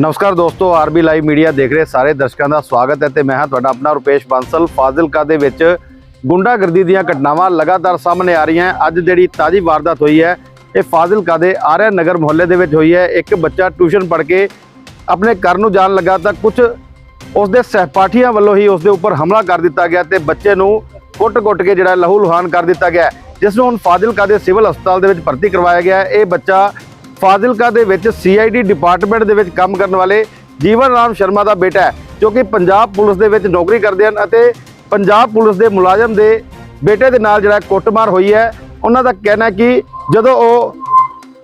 ਨਮਸਕਾਰ ਦੋਸਤੋ, RB live media ਦੇਖ ਰਹੇ ਸਾਰੇ ਦਰਸ਼ਕਾਂ ਦਾ ਸਵਾਗਤ ਹੈ ਤੇ ਮੈਂ ਹਾਂ ਤੁਹਾਡਾ ਆਪਣਾ ਰੁਪੇਸ਼ ਬਾਂਸਲ। ਫਾਜ਼ਿਲਕਾ ਦੇ ਵਿੱਚ ਗੁੰਡਾਗਰਦੀ ਦੀਆਂ ਘਟਨਾਵਾਂ ਲਗਾਤਾਰ ਸਾਹਮਣੇ ਆ ਰਹੀਆਂ ਅੱਜ ਜਿਹੜੀ ਤਾਜ਼ੀ ਵਾਰਦਾਤ ਹੋਈ ਹੈ, ਇਹ ਫਾਜ਼ਿਲਕਾ ਦੇ ਆਰਿਆ ਨਗਰ ਮੁਹੱਲੇ ਦੇ ਵਿੱਚ ਹੋਈ ਹੈ। ਇੱਕ ਬੱਚਾ ਟਿਊਸ਼ਨ ਪੜ੍ਹ ਕੇ ਆਪਣੇ ਘਰ ਨੂੰ ਜਾਣ ਲੱਗਾ ਤਾਂ ਕੁਝ ਉਸ ਦੇ ਸਹਿਪਾਠੀਆਂ ਵੱਲੋਂ ਹੀ ਉਸ ਦੇ ਉੱਪਰ ਹਮਲਾ ਕਰ ਦਿੱਤਾ ਗਿਆ ਤੇ ਬੱਚੇ ਨੂੰ ਕੁੱਟ-ਕੁੱਟ ਕੇ ਜਿਹੜਾ ਲਹੂ ਲੁਹਾਨ ਕਰ ਦਿੱਤਾ ਗਿਆ ਜਿਸ ਨੂੰ ਹੁਣ ਫਾਜ਼ਿਲਕਾ ਦੇ ਸਿਵਲ ਹਸਪਤਾਲ ਦੇ ਵਿੱਚ ਭਰਤੀ ਕਰਵਾਇਆ ਗਿਆ ਇਹ ਬੱਚਾ ਫਾਜ਼ਿਲਕਾ ਦੇ ਵਿੱਚ ਸੀਆਈਡੀ ਡਿਪਾਰਟਮੈਂਟ ਦੇ ਵਿੱਚ ਕੰਮ ਕਰਨ ਵਾਲੇ ਜੀਵਨ ਰਾਮ ਸ਼ਰਮਾ ਦਾ ਬੇਟਾ ਹੈ, ਜੋ ਕਿ ਪੰਜਾਬ ਪੁਲਿਸ ਦੇ ਵਿੱਚ ਨੌਕਰੀ ਕਰਦੇ ਹਨ ਅਤੇ ਪੰਜਾਬ ਪੁਲਿਸ ਦੇ ਮੁਲਾਜ਼ਮ ਦੇ ਬੇਟੇ ਦੇ ਨਾਲ ਜਿਹੜਾ ਕੁੱਟਮਾਰ ਹੋਈ ਹੈ, ਉਹਨਾਂ ਦਾ ਕਹਿਣਾ ਹੈ ਕਿ ਜਦੋਂ ਉਹ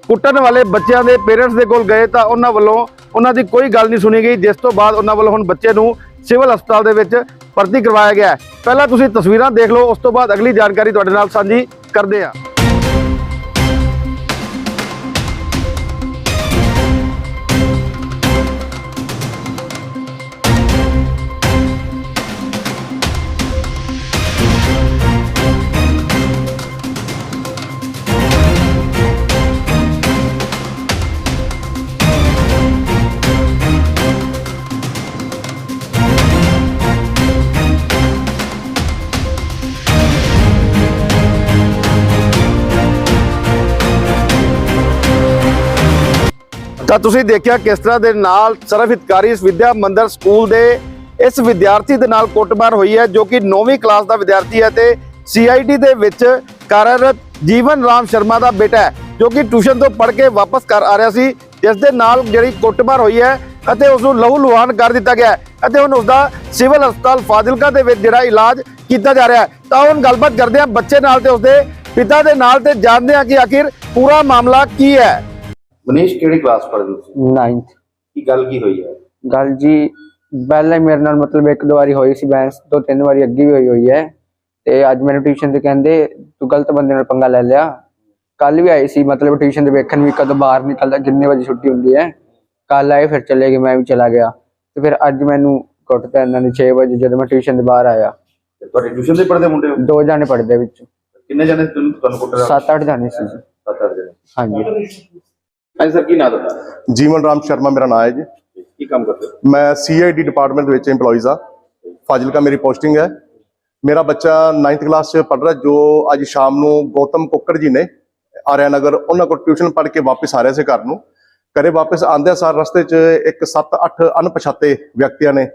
ਕੁੱਟਣ ਵਾਲੇ ਬੱਚਿਆਂ ਦੇ ਪੇਰੈਂਟਸ ਦੇ ਕੋਲ ਗਏ ਤਾਂ ਉਹਨਾਂ ਵੱਲੋਂ ਉਹਨਾਂ ਦੀ ਕੋਈ ਗੱਲ ਨਹੀਂ ਸੁਣੀ ਗਈ, ਜਿਸ ਤੋਂ ਬਾਅਦ ਉਹਨਾਂ ਵੱਲੋਂ ਹੁਣ ਬੱਚੇ ਨੂੰ ਸਿਵਲ ਹਸਪਤਾਲ ਦੇ ਵਿੱਚ ਭਰਤੀ ਕਰਵਾਇਆ ਗਿਆ ਪਹਿਲਾਂ ਤੁਸੀਂ ਤਸਵੀਰਾਂ ਦੇਖ ਲਓ, ਉਸ ਤੋਂ ਬਾਅਦ ਅਗਲੀ ਜਾਣਕਾਰੀ ਤੁਹਾਡੇ ਨਾਲ ਸਾਂਝੀ ਕਰਦੇ ਹਾਂ। ਤਾਂ ਤੁਸੀਂ ਦੇਖਿਆ ਕਿਸ ਤਰ੍ਹਾਂ ਦੇ ਨਾਲ ਸਰਵਹਿਤਕਾਰੀ ਵਿਦਿਆ ਮੰਦਰ ਸਕੂਲ ਦੇ ਇਸ ਵਿਦਿਆਰਥੀ ਦੇ ਨਾਲ ਕੁੱਟਮਾਰ ਹੋਈ ਹੈ, ਜੋ ਕਿ 9ਵੀਂ ਕਲਾਸ ਦਾ ਵਿਦਿਆਰਥੀ ਹੈ ਤੇ ਸੀਆਈਡੀ ਦੇ ਵਿੱਚ ਕਾਰਜਰਤ ਜੀਵਨ ਰਾਮ ਸ਼ਰਮਾ ਦਾ ਬੇਟਾ ਹੈ, ਜੋ ਕਿ ਟਿਊਸ਼ਨ ਤੋਂ ਪੜ੍ਹ ਕੇ ਵਾਪਸ ਘਰ ਆ ਰਿਹਾ ਸੀ, ਜਿਸ ਦੇ ਨਾਲ ਜਿਹੜੀ ਕੁੱਟਮਾਰ ਹੋਈ ਹੈ ਅਤੇ ਉਸ ਨੂੰ ਲਹੂ ਲੁਹਾਨ ਕਰ ਦਿੱਤਾ ਗਿਆ ਹੈ ਅਤੇ ਹੁਣ ਉਸ ਦਾ ਸਿਵਲ ਹਸਪਤਾਲ ਫਾਜ਼ਿਲਕਾ ਦੇ ਵਿੱਚ ਜਿਹੜਾ ਇਲਾਜ ਕੀਤਾ ਜਾ ਰਿਹਾ ਹੈ। ਤਾਂ ਹੁਣ ਗੱਲਬਾਤ ਕਰਦੇ ਹਾਂ ਬੱਚੇ ਨਾਲ ਤੇ ਉਸਦੇ ਪਿਤਾ ਦੇ ਨਾਲ ਤੇ ਜਾਣਦੇ ਹਾਂ ਕਿ ਆਖਿਰ ਪੂਰਾ ਮਾਮਲਾ ਕੀ ਹੈ। ਮਨੀਸ਼ ਕਿਹੜੀ ਕਲਾਸ ਪੜ੍ਹਦੀ ਸੀ? 9th ਕੀ ਗੱਲ ਕੀ ਹੋਈ ਹੈ? ਗੱਲ ਜੀ ਪਹਿਲਾਂ ਹੀ ਮੇਰੇ ਨਾਲ ਮਤਲਬ ਇੱਕ ਦੋ ਵਾਰੀ ਹੋਈ ਸੀ ਬੈਂਸ ਦੋ ਤਿੰਨ ਵਾਰੀ ਅੱਗੇ ਵੀ ਹੋਈ ਹੋਈ ਹੈ। ਤੇ ਅੱਜ ਮੈਨੂੰ ਟਿਊਸ਼ਨ ਤੇ ਕਹਿੰਦੇ ਤੂੰ ਗਲਤ ਬੰਦੇ ਨਾਲ ਪੰਗਾ ਲੈ ਲਿਆ। ਕੱਲ ਵੀ ਆਈ ਸੀ ਮਤਲਬ ਟਿਊਸ਼ਨ ਦੇ ਵੇਖਣ ਵੀ ਕਦੋਂ ਬਾਹਰ ਨਿਕਲਦਾ ਕਿੰਨੇ ਵਜੇ ਛੁੱਟੀ ਹੁੰਦੀ ਹੈ। ਕੱਲ ਆਏ ਫਿਰ ਚਲੇ ਗਏ ਮੈਂ ਵੀ ਚਲਾ ਗਿਆ। ਤੇ ਫਿਰ ਅੱਜ ਮੈਨੂੰ ਕੁੱਟਤਾ ਇਹਨਾਂ ਨੇ 6 ਵਜੇ ਜਦੋਂ ਮੈਂ ਟਿਊਸ਼ਨ ਦੇ ਬਾਹਰ ਆਇਆ। ਤੇ ਤੁਹਾਡੇ ਟਿਊਸ਼ਨ ਦੇ ਪੜ੍ਹਦੇ ਮੁੰਡੇ ਹੋ? ਦੋ ਜਾਣੇ ਪੜਦੇ ਵਿੱਚ। ਕਿੰਨੇ ਜਣੇ ਤੁਹਾਨੂੰ ਤੁਹਾਨੂੰ ਕੁੱਟ ਰਿਹਾ ਸੱਤ ਅੱਠ ਜਾਣੇ ਸੀ ਜੀ। ਸੱਤ ਅੱਠ ਜਣੇ ਹਾਂਜੀ। ਹਾਂਜੀ ਸਰ ਕੀ ਨਾਮ ਤੁਹਾਡਾ? ਜੀਵਨ ਰਾਮ ਸ਼ਰਮਾ ਮੇਰਾ ਨਾਮ ਹੈ ਜੀ। ਕੀ ਕੰਮ ਕਰਦੇ ਹੋ? ਮੈਂ ਸੀਆਈਡੀ ਡਿਪਾਰਟਮੈਂਟ ਵਿੱਚ EMPLOYEES ਆ ਫਾਜ਼ਿਲਕਾ ਮੇਰੀ ਪੋਸਟਿੰਗ ਹੈ। ਮੇਰਾ ਬੱਚਾ 9th ਕਲਾਸ 'ਚ ਪੜ੍ਹ ਰਿਹਾ ਜੋ ਅੱਜ ਸ਼ਾਮ ਨੂੰ ਗੌਤਮ ਕੁੱਕੜ ਜੀ ਨੇ ਆਰਿਆ ਨਗਰ ਉਹਨਾਂ ਕੋਲ ਟਿਊਸ਼ਨ ਪੜ੍ਹ ਕੇ ਵਾਪਸ ਆ ਰਿਹਾ ਸੀ ਘਰ ਨੂੰ। ਘਰੇ ਵਾਪਸ ਆਂਦਿਆਂ ਸਾਰ ਰਸਤੇ 'ਚ ਇੱਕ 7-8 ਅਣਪਛਾਤੇ ਵਿਅਕਤੀਆਂ ਨੇ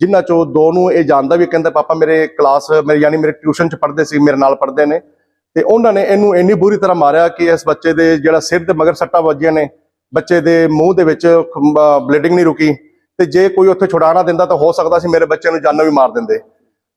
ਜਿਨ੍ਹਾਂ ਚੋਂ ਦੋ ਨੂੰ ਇਹ ਜਾਣਦਾ ਵੀ ਕਹਿੰਦਾ ਪਾਪਾ ਮੇਰੇ ਕਲਾਸ ਮੇਰੇ ਯਾਨੀ ਮੇਰੇ ਟਿਊਸ਼ਨ 'ਚ ਪੜ੍ਹਦੇ ਸੀ ਮੇਰੇ ਨਾਲ ਪੜ੍ਹਦੇ ਨੇ। ਤੇ ਉਹਨਾਂ ਨੇ ਇਹਨੂੰ ਇੰਨੀ ਬੁਰੀ ਤਰ੍ਹਾਂ ਮਾਰਿਆ ਕਿ ਇਸ ਬੱਚੇ ਦੇ ਜਿਹੜਾ ਸਿਰ ਤੇ ਮਗਰ ਸੱਟਾਂ ਵੱਜੀਆਂ ਨੇ, ਬੱਚੇ ਦੇ ਮੂੰਹ ਦੇ ਵਿੱਚ ਬਲੀਡਿੰਗ ਨਹੀਂ ਰੁਕੀ। ਤੇ ਜੇ ਕੋਈ ਉੱਥੇ ਛੁਡਾਣਾ ਦਿੰਦਾ ਤਾਂ ਹੋ ਸਕਦਾ ਸੀ ਮੇਰੇ ਬੱਚੇ ਨੂੰ ਜਾਨੋਂ ਵੀ ਮਾਰ ਦਿੰਦੇ।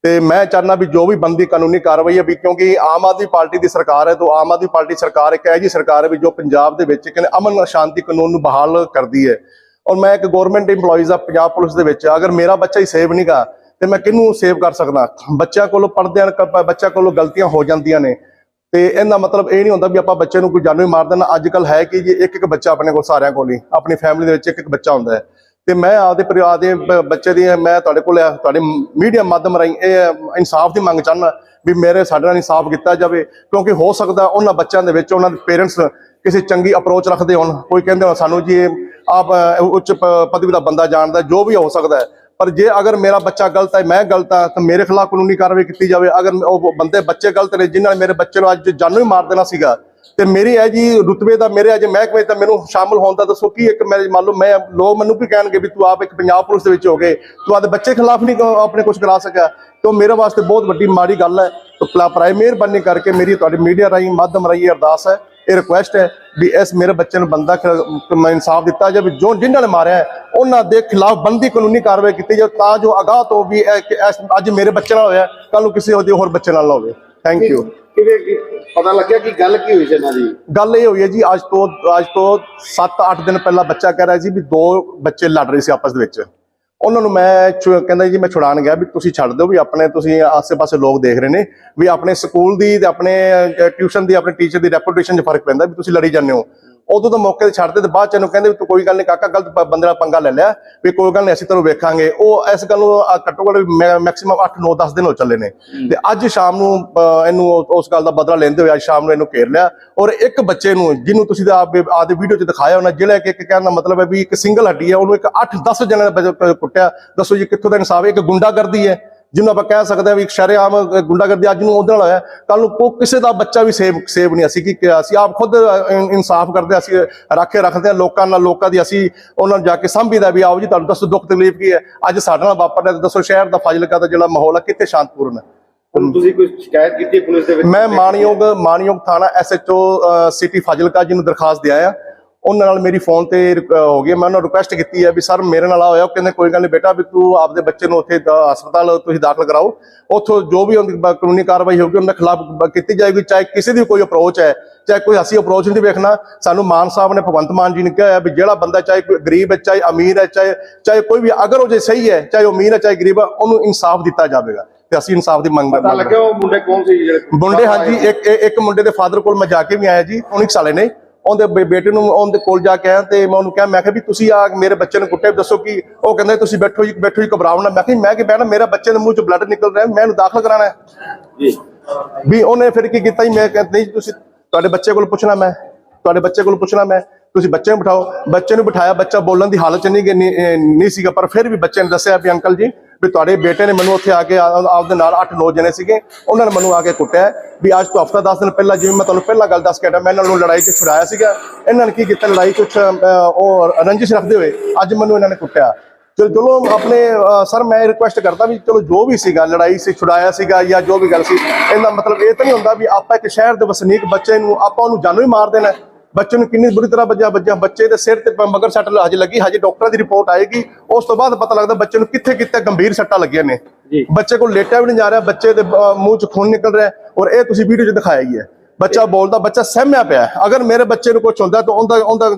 ਤੇ ਮੈਂ ਚਾਹੁੰਦਾ ਵੀ ਜੋ ਵੀ ਬੰਦੀ ਕਾਨੂੰਨੀ ਕਾਰਵਾਈ ਹੈ ਵੀ ਕਿਉਂਕਿ ਆਮ ਆਦਮੀ ਪਾਰਟੀ ਦੀ ਸਰਕਾਰ ਹੈ, ਤਾਂ ਆਮ ਆਦਮੀ ਪਾਰਟੀ ਸਰਕਾਰ ਇੱਕ ਇਹੋ ਐਜੀ ਸਰਕਾਰ ਹੈ ਵੀ ਜੋ ਪੰਜਾਬ ਦੇ ਵਿੱਚ ਕਹਿੰਦੇ ਅਮਨ ਸ਼ਾਂਤੀ ਕਾਨੂੰਨ ਨੂੰ ਬਹਾਲ ਕਰਦੀ ਹੈ। ਔਰ ਮੈਂ ਇੱਕ ਗਵਰਨਮੈਂਟ EMPLOYEES ਆ, ਪੰਜਾਬ ਪੁਲਿਸ ਦੇ ਵਿੱਚ ਅਗਰ ਮੇਰਾ ਬੱਚਾ ਹੀ ਸੇਵ ਨਹੀਂਗਾ ਤੇ ਮੈਂ ਕਿਹਨੂੰ ਸੇਵ ਕਰ ਸਕਦਾ? ਬੱਚਿਆਂ ਕੋਲੋਂ ਪੜਦਿਆਂ ਬੱਚਿਆਂ ਕੋਲੋਂ ਗਲਤੀਆਂ ਹੋ ਜਾਂਦੀਆਂ ਨੇ। ਤੇ ਇਹਦਾ ਮਤਲਬ ਇਹ ਨਹੀਂ ਹੁੰਦਾ ਵੀ ਆਪਾਂ ਬੱਚੇ ਨੂੰ ਕੋਈ ਜਾਨੂ ਹੀ ਮਾਰ ਦੇਣਾ। ਅੱਜ ਕੱਲ ਹੈ ਕਿ ਜੀ ਇੱਕ ਇੱਕ ਬੱਚਾ ਆਪਣੇ ਕੋਲ ਸਾਰਿਆਂ ਕੋਲ ਹੀ, ਆਪਣੀ ਫੈਮਿਲੀ ਦੇ ਵਿੱਚ ਇੱਕ ਇੱਕ ਬੱਚਾ ਹੁੰਦਾ ਹੈ। ਤੇ ਮੈਂ ਆਪਦੇ ਪਰਿਵਾਰ ਦੇ ਬੱਚੇ ਦੀ, ਮੈਂ ਤੁਹਾਡੇ ਕੋਲ ਤੁਹਾਡੇ ਮੀਡੀਆ ਮਾਧਿਅਮ ਰਾਹੀਂ ਇਹ ਇਨਸਾਫ ਦੀ ਮੰਗ ਚਾਹੁੰਦਾ ਵੀ ਮੇਰੇ, ਸਾਡੇ ਨਾਲ ਇਨਸਾਫ ਕੀਤਾ ਜਾਵੇ, ਕਿਉਂਕਿ ਹੋ ਸਕਦਾ ਉਹਨਾਂ ਬੱਚਿਆਂ ਦੇ ਵਿੱਚ ਉਹਨਾਂ ਦੇ ਪੇਰੈਂਟਸ ਕਿਸੇ ਚੰਗੀ ਅਪਰੋਚ ਰੱਖਦੇ ਹੋਣ। ਕੋਈ ਕਹਿੰਦੇ ਹੋਣ, ਸਾਨੂੰ ਜੀ ਆਪ ਉੱਚ ਪਦਵੀ ਦਾ ਬੰਦਾ ਜਾਣਦਾ, ਜੋ ਵੀ ਹੋ ਸਕਦਾ ਪਰ ਜੇ ਅਗਰ ਮੇਰਾ ਬੱਚਾ ਗਲਤ ਹੈ, ਮੈਂ ਗਲਤ ਹਾਂ, ਤਾਂ ਮੇਰੇ ਖਿਲਾਫ ਕਾਨੂੰਨੀ ਕਾਰਵਾਈ ਕੀਤੀ ਜਾਵੇ। ਅਗਰ ਉਹ ਬੰਦੇ ਬੱਚੇ ਗਲਤ ਨੇ, ਜਿਨ੍ਹਾਂ ਨੇ ਮੇਰੇ ਬੱਚੇ ਨੂੰ ਅੱਜ ਜਾਨੋਂ ਹੀ ਮਾਰ ਦੇਣਾ ਸੀਗਾ, ਤੇ ਮੇਰੀ ਹੈ ਜੀ ਰੁਤਬੇ ਦਾ, ਮੇਰੇ ਅਜੇ ਮਹਿਕਮੇ ਤਾਂ ਮੈਨੂੰ ਸ਼ਾਮਲ ਹੋਣ ਦਾ ਦੱਸੋ, ਕੀ ਇੱਕ ਮੇਰੇ ਮੰਨ ਲਓ, ਮੈਂ ਲੋਕ ਮੈਨੂੰ ਵੀ ਕਹਿਣਗੇ ਵੀ ਤੂੰ ਆਪ ਇੱਕ ਪੰਜਾਬ ਪੁਲਿਸ ਦੇ ਵਿੱਚ ਹੋ ਗਏ, ਤੂੰ ਆਪਦੇ ਬੱਚੇ ਖਿਲਾਫ ਨਹੀਂ ਆਪਣੇ ਕੁਝ ਕਰਾ ਸਕਿਆ। ਤੇ ਉਹ ਮੇਰੇ ਵਾਸਤੇ ਬਹੁਤ ਵੱਡੀ ਮਾੜੀ ਗੱਲ ਹੈ। ਤਾਂ ਪ੍ਰਾਈ ਮਿਹਰਬਾਨੀ ਕਰਕੇ ਮੇਰੀ ਤੁਹਾਡੀ ਮੀਡੀਆ ਰਾਹੀਂ ਮਾਧਿਅਮ ਰਾਹੀਂ ਅਰਦਾਸ ਹੈ। ਇਹ ਰਿਕੁਐਸਟ ਹੈ ਵੀ ਇਸ ਮੇਰੇ ਬੱਚੇ ਨੂੰ ਬੰਦਾ ਮੈਂ ਇਨਸਾਫ ਦਿੱਤਾ ਜਾਵੇ ਜੋ ਜਿਨ੍ਹਾਂ ਨੇ ਮਾਰਿਆ ਉਹਨਾਂ ਦੇ ਖਿਲਾਫ ਬੰਦੀ ਕਾਨੂੰਨੀ ਕਾਰਵਾਈ ਕੀਤੀ ਜਾਵੇ ਤਾਂ ਜੋ ਅਗਾਹ ਤੋਂ ਵੀ ਅੱਜ ਮੇਰੇ ਬੱਚੇ ਨਾਲ ਹੋਇਆ ਕੱਲ ਨੂੰ ਕਿਸੇ ਉਹਦੇ ਹੋਰ ਬੱਚੇ ਨਾਲ ਨਾ ਹੋਵੇ। ਥੈਂਕ ਯੂ ਪਤਾ ਲੱਗਿਆ ਕਿ ਗੱਲ ਕੀ ਹੋਈ ਇਹਨਾਂ ਦੀ? ਗੱਲ ਇਹ ਹੋਈ ਹੈ ਜੀ ਅੱਜ ਤੋਂ ਅੱਜ ਤੋਂ 7-8 ਦਿਨ ਪਹਿਲਾਂ ਬੱਚਾ ਕਹਿ ਰਿਹਾ ਸੀ ਵੀ ਦੋ ਬੱਚੇ ਲੜ ਰਹੇ ਸੀ ਆਪਸ ਦੇ ਵਿੱਚ। ਉਹਨਾਂ ਨੂੰ ਮੈਂ ਕਹਿੰਦਾ ਜੀ, ਮੈਂ ਛੁਡਾਣ ਗਿਆ ਵੀ ਤੁਸੀਂ ਛੱਡ ਦਿਓ ਵੀ ਆਪਣੇ, ਤੁਸੀਂ ਆਸੇ-ਪਾਸੇ ਲੋਕ ਦੇਖ ਰਹੇ ਨੇ ਵੀ ਆਪਣੇ ਸਕੂਲ ਦੀ ਤੇ ਆਪਣੇ ਟਿਊਸ਼ਨ ਦੀ, ਆਪਣੇ ਟੀਚਰ ਦੀ ਰੈਪੂਟੇਸ਼ਨ 'ਚ ਫ਼ਰਕ ਪੈਂਦਾ ਵੀ ਤੁਸੀਂ ਲੜੀ ਜਾਂਦੇ ਹੋ। ਉਦੋਂ ਤਾਂ ਮੌਕੇ ਤੇ ਛੱਡਦੇ ਤੇ ਬਾਅਦ ਚ ਇਹਨੂੰ ਕਹਿੰਦੇ ਵੀ ਤੂੰ ਕੋਈ ਗੱਲ ਨਹੀਂ ਕਾਕਾ ਗਲਤ ਬ- ਬੰਦੇ ਨਾਲ ਪੰਗਾ ਲੈ ਲਿਆ ਵੀ ਕੋਈ ਗੱਲ ਨਹੀਂ ਅਸੀਂ ਤੈਨੂੰ ਵੇਖਾਂਗੇ। ਉਹ ਇਸ ਗੱਲ ਨੂੰ ਘੱਟੋ ਘੱਟ ਮੈਕਸਿਮਮ 8 9 10 ਦਿਨ ਹੋ ਚੱਲੇ ਨੇ। ਤੇ ਅੱਜ ਸ਼ਾਮ ਨੂੰ ਅ, ਇਹਨੂੰ ਉਹ- ਉਸ ਗੱਲ ਦਾ ਬਦਲਾ ਲੈਂਦੇ ਹੋਏ ਅੱਜ ਸ਼ਾਮ ਨੂੰ ਇਹਨੂੰ ਘੇਰ ਲਿਆ। ਔਰ ਇੱਕ ਬੱਚੇ ਨੂੰ ਜਿਹਨੂੰ ਤੁਸੀਂ ਤਾਂ ਆਪ ਆਦੇ ਵੀਡੀਓ 'ਚ ਦਿਖਾਇਆ ਹੋਣਾ ਜਿਹੜਾ ਕਿ ਇੱਕ ਕਹਿਣ ਦਾ ਮਤਲਬ ਹੈ ਵੀ ਇੱਕ ਸਿੰਗਲ ਹੱਡੀ ਹੈ ਉਹਨੂੰ ਇੱਕ 8 10 ਜਣਿਆਂ ਨੇ ਕੁੱਟਿਆ। ਦੱਸੋ ਜੀ ਕਿੱਥੋਂ ਦਾ ਇਨਸਾਫ ਹੈ? ਇੱਕ ਗੁੰਡਾਗਰਦੀ ਹੈ। ਜਿਹਨੂੰ ਆਪਾਂ ਕਹਿ ਸਕਦੇ ਹਾਂ ਵੀ ਇੱਕ ਸ਼ਰੇਆਮ ਗੁੰਡਾਗਰਦੀ ਅੱਜ ਨੂੰ ਉਹਦੇ ਨਾਲ ਹੋਇਆ। ਕੱਲ ਨੂੰ ਕੋ ਕਿਸੇ ਦਾ ਬੱਚਾ ਵੀ ਸੇਵ ਸੇਵ ਨਹੀਂ ਅਸੀਂ ਕਿ ਅਸੀਂ ਆਪ ਖੁਦ ਇਨਸਾਫ ਕਰਦੇ ਅਸੀਂ ਰੱਖੇ ਰੱਖਦੇ ਹਾਂ ਲੋਕਾਂ ਨਾਲ ਲੋਕਾਂ ਦੀ ਅਸੀਂ ਉਹਨਾਂ ਨੂੰ ਜਾ ਕੇ ਸੰਭੀਦਾ ਵੀ ਆਓ ਜੀ ਤੁਹਾਨੂੰ ਦੱਸੋ ਦੁੱਖ ਤਕਲੀਫ ਕੀ ਹੈ। ਅੱਜ ਸਾਡੇ ਨਾਲ ਵਾਪਰ ਰਿਹਾ ਤੇ ਦੱਸੋ ਸ਼ਹਿਰ ਦਾ ਫਾਜ਼ਿਲਕਾ ਦਾ ਜਿਹੜਾ ਮਾਹੌਲ ਹੈ ਕਿੱਥੇ ਸ਼ਾਂਤਪੂਰਨ ਹੈ। ਤੁਸੀਂ ਕੋਈ ਸ਼ਿਕਾਇਤ ਕੀਤੀ ਪੁਲਿਸ ਦੇ ਵਿੱਚ? ਮੈਂ ਮਾਨਯੋਗ ਮਾਨਯੋਗ ਥਾਣਾ ਐਸਐਚਓ ਸਿਟੀ ਫਾਜ਼ਿਲਕਾ ਜੀ ਨੂੰ ਦਰਖਾਸਤ ਦਿਆ ਆ ਉਹਨਾਂ ਨਾਲ ਮੇਰੀ ਫੋਨ ਤੇ ਹੋ ਗਈ ਹੈ। ਮੈਂ ਉਹਨਾਂ ਨੂੰ ਰਿਕੁਐਸਟ ਕੀਤੀ ਹੈ ਵੀ ਸਰ ਮੇਰੇ ਨਾਲ ਆ ਹੋਇਆ। ਉਹ ਕਹਿੰਦੇ ਕੋਈ ਗੱਲ ਨਹੀਂ ਬੇਟਾ ਵੀ ਤੂੰ ਆਪਦੇ ਬੱਚੇ ਨੂੰ ਉੱਥੇ ਹਸਪਤਾਲ ਤੁਸੀਂ ਦਾਖਲ ਕਰਾਓ। ਉੱਥੋਂ ਜੋ ਵੀ ਕਾਨੂੰਨੀ ਕਾਰਵਾਈ ਹੋਊਗੀ ਉਹਨਾਂ ਖਿਲਾਫ ਕੀਤੀ ਜਾਏਗੀ। ਚਾਹੇ ਕਿਸੇ ਦੀ ਕੋਈ ਅਪਰੋਚ ਹੈ ਚਾਹੇ ਕੋਈ ਅਸੀਂ ਅਪਰੋਚ ਨਹੀਂ ਵੇਖਣਾ। ਸਾਨੂੰ ਮਾਨ ਸਾਹਿਬ ਨੇ ਭਗਵੰਤ ਮਾਨ ਜੀ ਨੇ ਕਿਹਾ ਹੈ ਵੀ ਜਿਹੜਾ ਬੰਦਾ ਚਾਹੇ ਕੋਈ ਗਰੀਬ ਹੈ ਚਾਹੇ ਅਮੀਰ ਹੈ ਚਾਹੇ ਚਾਹੇ ਕੋਈ ਵੀ ਅਗਰ ਉਹ ਜੇ ਸਹੀ ਹੈ ਚਾਹੇ ਉਹ ਅਮੀਰ ਹੈ ਚਾਹੇ ਗਰੀਬ ਹੈ ਉਹਨੂੰ ਇਨਸਾਫ ਦਿੱਤਾ ਜਾਵੇਗਾ। ਤੇ ਅਸੀਂ ਇਨਸਾਫ ਦੀ ਮੰਗ ਲੱਗਿਆ ਉਹ ਮੁੰਡੇ ਕੌਣ ਸੀ ਜਿਹੜੇ ਮੁੰਡੇ ਹਾਂਜੀ ਇੱਕ ਇੱਕ- ਇੱਕ ਮੁੰਡੇ ਦੇ ਫਾਦਰ ਕੋਲ ਮੈਂ ਜਾ ਕੇ ਵੀ ਆਇਆ ਜੀ। 19 ਸਾਲੇ ਨੇ। ਉਹਦੇ ਬੇਟੇ ਨੂੰ ਉਹਦੇ ਕੋਲ ਜਾ ਕੇ ਆਇਆ ਤੇ ਮੈਂ ਉਹਨੂੰ ਕਿਹਾ ਮੈਂ ਕਿਹਾ ਵੀ ਤੁਸੀਂ ਆ ਮੇਰੇ ਬੱਚੇ ਨੂੰ ਕੁੱਟਿਆ ਦੱਸੋ ਕਿ ਉਹ ਕਹਿੰਦਾ ਤੁਸੀਂ ਬੈਠੋ ਜੀ ਬੈਠੋ ਜੀ ਘਬਰਾਓ ਨਾ। ਮੈਂ ਕਿਹਾ ਮੈਂ ਕਿ ਬਹਿਣਾ ਮੇਰਾ ਬੱਚੇ ਦੇ ਮੂੰਹ ਚੋਂ ਬਲੱਡ ਨਿਕਲ ਰਿਹਾ ਮੈਂ ਇਹਨੂੰ ਦਾਖਲ ਕਰਾਣਾ ਹੈ। ਜੀ। ਵੀ ਉਹਨੇ ਫਿਰ ਕੀ ਕੀਤਾ ਜੀ ਮੈਂ ਕਹਿੰਦਾ ਨਹੀਂ ਤੁਸੀਂ ਤੁਹਾਡੇ ਬੱਚੇ ਕੋਲ ਪੁੱਛਣਾ ਮੈਂ। ਤੁਹਾਡੇ ਬੱਚੇ ਕੋਲ ਪੁੱਛਣਾ ਮੈਂ। ਤੁਸੀਂ ਬੱਚੇ ਨੂੰ ਬਿਠਾਓ। ਬੱਚੇ ਨੂੰ ਬਿਠਾਇਆ ਬੱਚਾ ਬੋਲਣ ਦੀ ਹਾਲਤ ਚ ਨਹੀਂ ਨਹੀਂ ਸੀਗਾ ਪਰ ਫਿਰ ਵੀ ਬੱਚੇ ਨੇ ਦੱਸਿਆ ਵੀ ਅੰਕਲ ਜੀ ਵੀ ਤੁਹਾਡੇ ਬੇਟੇ ਨੇ ਮੈਨੂੰ ਉੱਥੇ ਆ ਕੇ ਆਪਦੇ ਨਾਲ 8-9 ਜਣੇ ਸੀਗੇ, ਉਹਨਾਂ ਨੇ ਮੈਨੂੰ ਆ ਕੇ ਕੁੱਟਿਆ। ਵੀ ਅੱਜ ਤੋਂ ਹਫਤਾ 10 ਦਿਨ ਪਹਿਲਾਂ ਜਿਵੇਂ ਮੈਂ ਤੁਹਾਨੂੰ ਪਹਿਲਾਂ ਗੱਲ ਦੱਸ ਕੇ ਹਟਿਆ, ਮੈਂ ਇਹਨਾਂ ਨੂੰ ਲੜਾਈ 'ਚ ਛੁਡਾਇਆ ਸੀਗਾ। ਇਹਨਾਂ ਨੇ ਕੀ ਕੀਤਾ, ਲੜਾਈ 'ਚ ਉਹ ਰੰਜਿਸ਼ ਰੱਖਦੇ ਹੋਏ ਅੱਜ ਮੈਨੂੰ ਇਹਨਾਂ ਨੇ ਕੁੱਟਿਆ। ਚਲੋ ਚਲੋ ਆਪਣੇ ਸਰ ਮੈਂ ਰਿਕੁਐਸਟ ਕਰਦਾ ਵੀ ਚਲੋ ਜੋ ਵੀ ਸੀਗਾ, ਲੜਾਈ ਸੀ, ਛੁਡਾਇਆ ਸੀਗਾ ਜਾਂ ਜੋ ਵੀ ਗੱਲ ਸੀ, ਇਹਦਾ ਮਤਲਬ ਇਹ ਤਾਂ ਨਹੀਂ ਹੁੰਦਾ ਵੀ ਆਪਾਂ ਇੱਕ ਸ਼ਹਿਰ ਦੇ ਵਸਨੀਕ ਬੱਚੇ ਨੂੰ ਆਪਾਂ ਉਹਨੂੰ ਜਾਨੋਂ ਹੀ ਮਾਰ ਦੇਣਾ। ਬੱਚੇ ਨੂੰ ਕਿੰਨੀ ਬੁਰੀ ਤਰ੍ਹਾਂ ਵੱਜਿਆ ਵੱਜਿਆ। ਬੱਚੇ ਦੇ ਸਿਰ ਤੇ ਮਗਰ ਸੱਟ ਹਜੇ ਲੱਗੀ ਹਜੇ ਡਾਕਟਰਾਂ ਦੀ ਰਿਪੋਰਟ ਆਏਗੀ। ਉਸ ਤੋਂ ਬਾਅਦ ਪਤਾ ਲੱਗਦਾ ਬੱਚੇ ਨੂੰ ਕਿੱਥੇ ਕਿੱਥੇ ਗੰਭੀਰ ਸੱਟਾਂ ਲੱਗੀਆਂ ਨੇ। ਬੱਚੇ ਕੋਲ ਲੇਟਿਆ ਵੀ ਨਹੀਂ ਜਾ ਰਿਹਾ ਬੱਚੇ ਦੇ ਮੂੰਹ ਚ ਖੂਨ ਨਿਕਲ ਰਿਹਾ। ਔਰ ਇਹ ਤੁਸੀਂ ਵੀਡੀਓ 'ਚ ਦਿਖਾਇਆ ਹੀ ਹੈ। ਬੱਚਾ ਬੋਲਦਾ ਬੱਚਾ ਸਹਿਮਿਆ ਪਿਆ। ਅਗਰ ਮੇਰੇ ਬੱਚੇ ਨੂੰ ਕੁਝ ਹੁੰਦਾ ਤਾਂ ਉਹਦਾ ਉਹਦਾ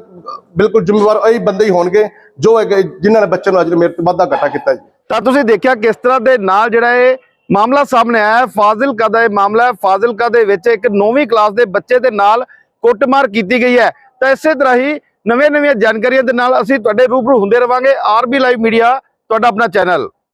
ਬਿਲਕੁਲ ਜ਼ਿੰਮੇਵਾਰ ਇਹੀ ਬੰਦੇ ਹੀ ਹੋਣਗੇ ਜੋ ਜਿਨ੍ਹਾਂ ਨੇ ਬੱਚੇ ਨੂੰ ਅੱਜ ਮੇਰੇ ਤੋਂ ਵਾਧਾ ਘਟਾ ਕੀਤਾ ਜੀ। ਤਾਂ ਤੁਸੀਂ ਦੇਖਿਆ ਕਿਸ ਤਰ੍ਹਾਂ ਦੇ ਨਾਲ ਜਿਹੜਾ ਇਹ ਮਾਮਲਾ ਸਾਹਮਣੇ ਆਇਆ ਹੈ? ਫਾਜ਼ਿਲਕਾ ਦਾ ਇਹ ਮਾਮਲਾ ਹੈ। ਫਾਜ਼ਿਲਕਾ ਦੇ ਵਿੱਚ ਇੱਕ 9ਵੀਂ ਕਲਾਸ ਦੇ ਬੱਚੇ ਦੇ ਨਾਲ ਕੁੱਟਮਾਰ ਕੀਤੀ ਗਈ ਹੈ। ਤਾਂ ਇਸੇ ਤਰ੍ਹਾਂ ਹੀ ਨਵੇਂ ਨਵੀਆਂ ਜਾਣਕਾਰੀਆਂ ਦੇ ਨਾਲ ਅਸੀਂ ਤੁਹਾਡੇ ਰੂਬਰੂ ਹੁੰਦੇ ਰਵਾਂਗੇ। ਆਰਬੀ ਲਾਈਵ ਮੀਡੀਆ, ਤੁਹਾਡਾ ਆਪਣਾ ਚੈਨਲ।